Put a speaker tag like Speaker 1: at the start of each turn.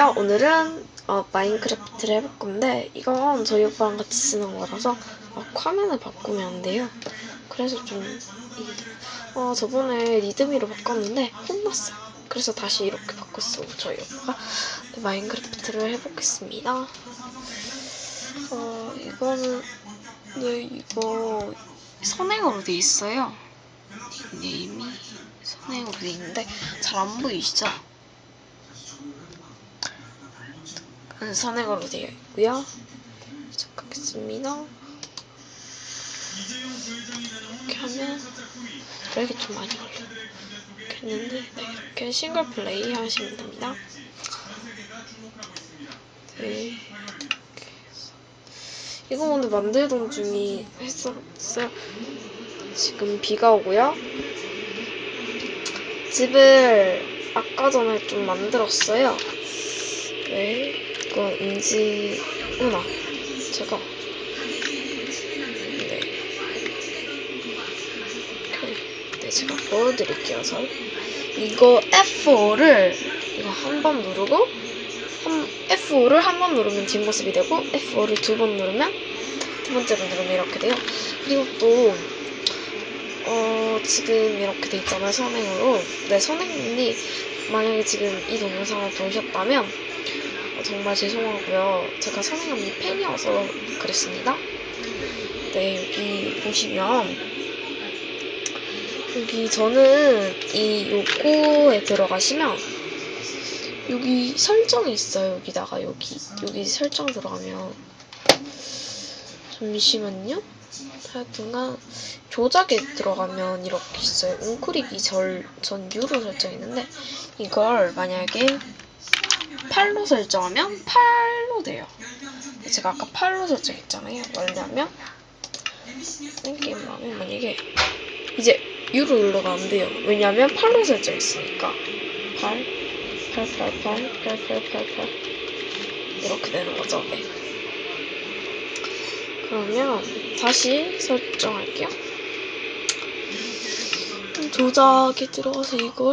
Speaker 1: 야, 오늘은 어, 마인크래프트를 해볼 건데 이건 저희 오빠랑 같이 쓰는 거라서 막 화면을 바꾸면 안 돼요. 그래서 좀 어, 저번에 리드미로 바꿨는데 혼났어. 그래서 다시 이렇게 바꿨어 저희 오빠가 네, 마인크래프트를 해보겠습니다. 어 이거는 네 이거 선행으로 돼 있어요. 닉네임이 선행으로 돼 있는데 잘 안 보이시죠? 선행으로 되어 있고요. 시작하겠습니다. 이렇게 하면 이렇게 좀 많이 했는데 네, 이렇게 싱글 플레이 하시면 됩니다. 네. 이거 오늘 만들던 중이 했었어요. 지금 비가 오고요. 집을 아까 전에 좀 만들었어요. 네, 이거 인지구나. 제가 네, 네 제가 보여드릴게요. 저 이거 F5를 이거 한 번 누르고 한, F5를 한 번 누르면 뒷모습이 되고 F5를 두 번 누르면 두 번째로 누르면 이렇게 돼요. 그리고 또 어, 지금 이렇게 돼 있잖아요, 선행으로. 네, 선행님이 만약에 지금 이 동영상을 보셨다면 어, 정말 죄송하고요. 제가 선행언니 팬이어서 그랬습니다. 네, 여기 보시면 여기 저는 이 요거에 들어가시면 여기 설정이 있어요. 여기다가 여기 여기 설정 들어가면 잠시만요. 하여튼간 조작에 들어가면 이렇게 있어요. 웅크리기 절, 전 유로 설정 있는데 이걸 만약에 8로 설정하면 8로 돼요. 제가 아까 8로 설정했잖아요. 왜냐면 게임을 하면 만약에 이제 유로 눌러가 안 돼요. 왜냐면 8로 설정했으니까 8, 8, 8, 8, 8, 8, 8, 8 이렇게 되는 거죠. 네. 그러면 다시 설정할게요. 조작에 들어가서 이걸